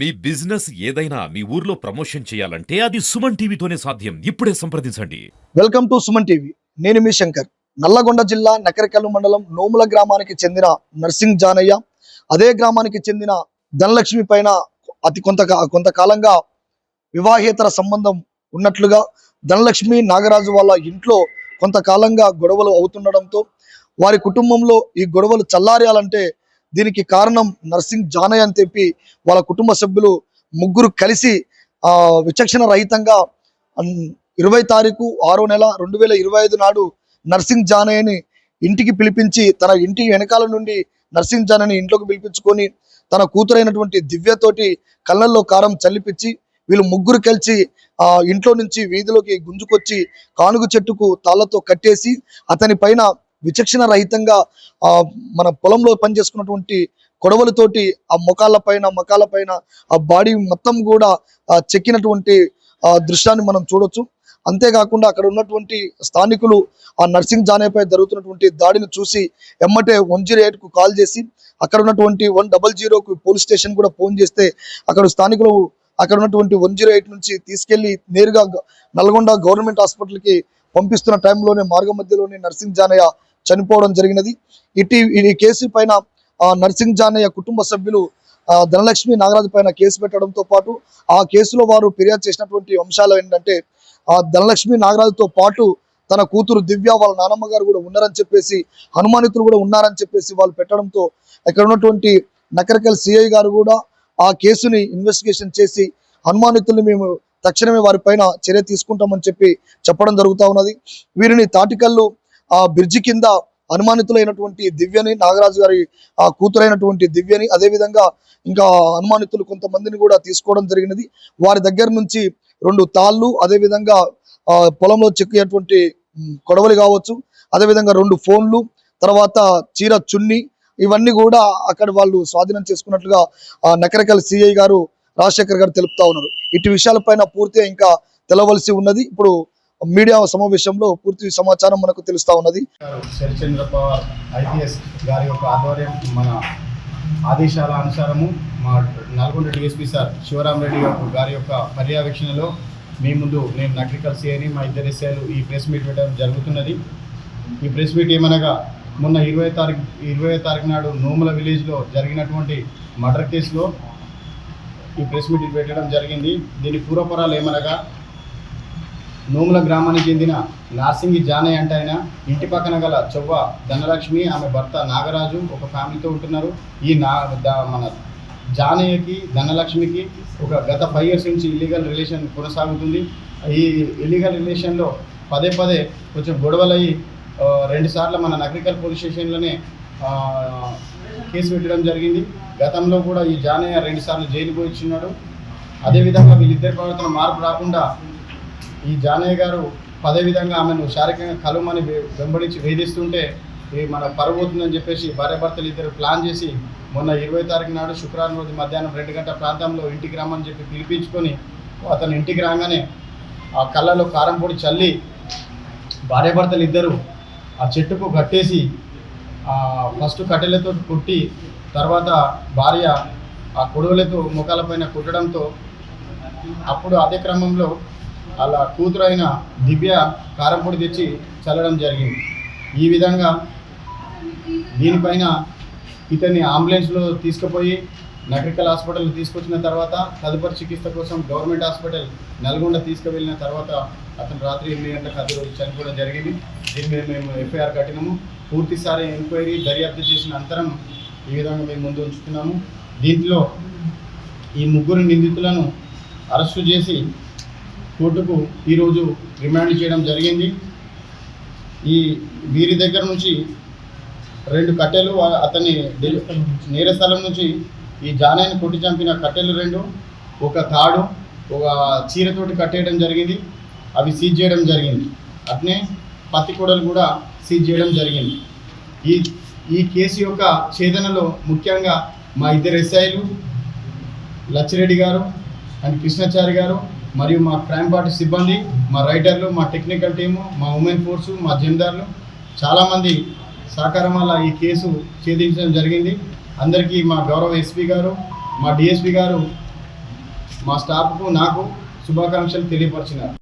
మీ business ఏదైనా మీ ఊర్లో promotion చేయాలంటే అది సుమన్ టీవీతోనే సాధ్యం. ఇప్పుడే సంప్రదించండి. Welcome to Suman TV. నేను మీ శంకర్. నల్లగొండ జిల్లా నకరికల్లు మండలం నోముల గ్రామానికి చెందిన నర్సింగ్ జానయ్య. అదే గ్రామానికి చెందిన ధనలక్ష్మి పైన అతి కొంత కొంతకాలంగా వివాహేతర సంబంధం ఉన్నట్లుగా ధనలక్ష్మి నాగరాజు వాళ్ళ ఇంట్లో కొంతకాలంగా గొడవలు అవుతుండడంతో వారి కుటుంబంలో ఈ గొడవలు చల్లారాలంటే దీనికి కారణం నర్సింగ్ జానయ్య అని చెప్పి వాళ్ళ కుటుంబ సభ్యులు ముగ్గురు కలిసి విచక్షణ రహితంగా ఇరవై తారీఖు ఆరో నెల రెండు వేల ఇరవై ఐదు నాడు నర్సింగ్ జానయ్యని ఇంటికి పిలిపించి తన ఇంటి వెనకాల నుండి నర్సింగ్ జానయ్యని ఇంట్లోకి పిలిపించుకొని తన కూతురైనటువంటి దివ్యతోటి కళ్ళల్లో కారం చల్లిపించి వీళ్ళు ముగ్గురు కలిసి ఆ ఇంట్లో నుంచి వీధిలోకి గుంజుకొచ్చి కానుగు చెట్టుకు తాళ్ళతో కట్టేసి అతని పైన విచక్షణ రహితంగా ఆ మన పొలంలో పనిచేసుకున్నటువంటి కొడవలతోటి ఆ ముఖాల పైన ముఖాల పైన ఆ బాడీ మొత్తం కూడా చెక్కినటువంటి ఆ దృశ్యాన్ని మనం చూడొచ్చు. అంతేకాకుండా అక్కడ ఉన్నటువంటి స్థానికులు ఆ నర్సింగ్ జానేపై జరుగుతున్నటువంటి దాడిని చూసి ఎమ్మటే వన్ జీరో కు కాల్ చేసి అక్కడ ఉన్నటువంటి వన్ డబల్ జీరోకు పోలీస్ స్టేషన్ కూడా ఫోన్ చేస్తే అక్కడ స్థానికులు అక్కడ ఉన్నటువంటి వన్ జీరో ఎయిట్ నుంచి తీసుకెళ్ళి నేరుగా నల్గొండ గవర్నమెంట్ హాస్పిటల్కి పంపిస్తున్న టైంలోనే మార్గ మధ్యలోనే నర్సింగ్ జానయ్య చనిపోవడం జరిగినది. ఇటీ ఈ కేసు పైన నర్సింగ్ జానయ్య కుటుంబ సభ్యులు ఆ ధనలక్ష్మి నాగరాజు పైన కేసు పెట్టడంతో పాటు ఆ కేసులో వారు ఫిర్యాదు చేసినటువంటి అంశాలు ఏంటంటే ఆ ధనలక్ష్మి నాగరాజుతో పాటు తన కూతురు దివ్య వాళ్ళ నానమ్మ గారు కూడా ఉన్నారని చెప్పేసి హనుమానితులు కూడా ఉన్నారని చెప్పేసి వాళ్ళు పెట్టడంతో ఇక్కడ ఉన్నటువంటి నకరకల్ సిఐ గారు కూడా ఆ కేసుని ఇన్వెస్టిగేషన్ చేసి హనుమానితుల్ని మేము తక్షణమే వారి పైన చర్య తీసుకుంటామని చెప్పి చెప్పడం జరుగుతా ఉన్నది. వీరిని తాటికల్లు ఆ బ్రిడ్జి కింద అనుమానితులైనటువంటి దివ్యని నాగరాజు గారి ఆ కూతురైనటువంటి దివ్యని అదేవిధంగా ఇంకా అనుమానితులు కొంతమందిని కూడా తీసుకోవడం జరిగినది. వారి దగ్గర నుంచి రెండు తాళ్ళు అదేవిధంగా ఆ, పొలంలో చెక్కేటువంటి కొడవలు కొడవలి కావచ్చు అదేవిధంగా రెండు ఫోన్లు తర్వాత చీర చున్ని ఇవన్నీ కూడా అక్కడ వాళ్ళు స్వాధీనం చేసుకున్నట్లుగా ఆ, నకరకల్ సిఐ గారు రాజశేఖర్ గారు తెలుపుతా ఉన్నారు. ఇటు విషయాలపైన పూర్తిగా ఇంకా తెలవలసి ఉన్నది. ఇప్పుడు మీడియా సమావేశంలో పూర్తి సమాచారం మనకు తెలుస్తా ఉన్నది. గారు పవార్ ఐపీఎస్ గారి యొక్క ఆధ్వర్యం మన ఆదేశాల అనుసారము మా నల్గొండ డిఎస్పీ సార్ శివరాం రెడ్డి గారు గారి యొక్క పర్యవేక్షణలో మీ ముందు నేను నగరికల్ సిఐని మా ఇద్దరు ఎస్ఐలు ఈ ప్రెస్ మీట్ పెట్టడం జరుగుతున్నది. ఈ ప్రెస్ మీట్ ఏమనగా మొన్న ఇరవై తారీఖు ఇరవై తారీఖు నాడు నోముల విలేజ్లో జరిగినటువంటి మర్డర్ కేసులో ఈ ప్రెస్ మీట్ పెట్టడం జరిగింది. దీని పూర్వపరాలు ఏమనగా నోముల గ్రామానికి చెందిన నార్సింగి జానయ్య అంటే ఆయన ఇంటి పక్కన గల చొవ్వ ధనలక్ష్మి ఆమె భర్త నాగరాజు ఒక ఫ్యామిలీతో ఉంటున్నారు. ఈ నా మన జానయ్యకి ధనలక్ష్మికి ఒక గత ఫైవ్ ఇయర్స్ నుంచి ఇల్లీగల్ రిలేషన్ కొనసాగుతుంది. ఈ ఇల్లీగల్ రిలేషన్లో పదే పదే కొంచెం గొడవలయ్యి రెండుసార్లు మన నగరికల్ పోలీస్ స్టేషన్లోనే కేసు పెట్టడం జరిగింది. గతంలో కూడా ఈ జానయ్య రెండు సార్లు జైలు పోయి వచ్చినాడు. అదేవిధంగా వీళ్ళిద్దరి ప్రవర్తన మార్పు రాకుండా ఈ జానయ్య గారు పదే విధంగా ఆమెను శారీరకంగా కలుమని వెంబడించి వేధిస్తుంటే ఇది మన పరువు చెప్పేసి భార్యాభర్తలు ఇద్దరు ప్లాన్ చేసి మొన్న ఇరవై తారీఖు నాడు శుక్రవారం రోజు మధ్యాహ్నం రెండు గంటల ప్రాంతంలో ఇంటికి రమ్మని చెప్పి పిలిపించుకొని అతను ఇంటికి రాగానే ఆ కళ్ళలో కారం పొడి చల్లి భార్యాభర్తలు ఇద్దరు ఆ చెట్టుకు కట్టేసి ఫస్ట్ కట్టెలతో కుట్టి తర్వాత భార్య ఆ కొడవలతో ముఖాలపైన కుట్టడంతో అప్పుడు అదే క్రమంలో అలా కూతురు అయిన దివ్య కారంపొడి తెచ్చి చల్లడం జరిగింది. ఈ విధంగా దీనిపైన ఇతన్ని అంబులెన్స్లో తీసుకుపోయి నగరికల్ హాస్పిటల్ తీసుకొచ్చిన తర్వాత తదుపరి చికిత్స కోసం గవర్నమెంట్ హాస్పిటల్ నల్గొండ తీసుకువెళ్ళిన తర్వాత అతను రాత్రి ఎనిమిది గంటలకు అదే రోజు చనిపోవడం జరిగింది. దీని మీద మేము ఎఫ్ఐఆర్ కట్టినాము. పూర్తిసారి ఎంక్వైరీ దర్యాప్తు చేసిన అంతరం ఈ విధంగా మేము ముందు ఉంచుతున్నాము. దీంట్లో ఈ ముగ్గురు నిందితులను అరెస్టు చేసి కోర్టుకు ఈరోజు రిమాండ్ చేయడం జరిగింది. ఈ వీరి దగ్గర నుంచి రెండు కట్టెలు అతని నేర స్థలం నుంచి ఈ జానాయిని కొట్టి చంపిన కట్టెలు రెండు ఒక తాడు ఒక చీరతోటి కట్టేయడం జరిగింది. అవి సీజ్ చేయడం జరిగింది. అట్నే పత్తి కూడలు కూడా సీజ్ చేయడం జరిగింది. ఈ ఈ కేసు యొక్క ఛేదనలో ముఖ్యంగా మా ఇద్దరు ఎస్ఐలు లచ్చిరెడ్డి గారు అండ్ కృష్ణాచారి గారు మరియు మా క్రైమ్ పార్టీ సిబ్బంది మా రైటర్లు మా టెక్నికల్ టీము మా ఉమెన్ ఫోర్సు మా జమీదారులు చాలామంది సహకారం వల్ల ఈ కేసు ఛేదించడం జరిగింది. అందరికీ మా గౌరవ ఎస్పీ గారు మా డిఎస్పీ గారు మా స్టాఫ్కు నాకు శుభాకాంక్షలు తెలియపరిచినారు.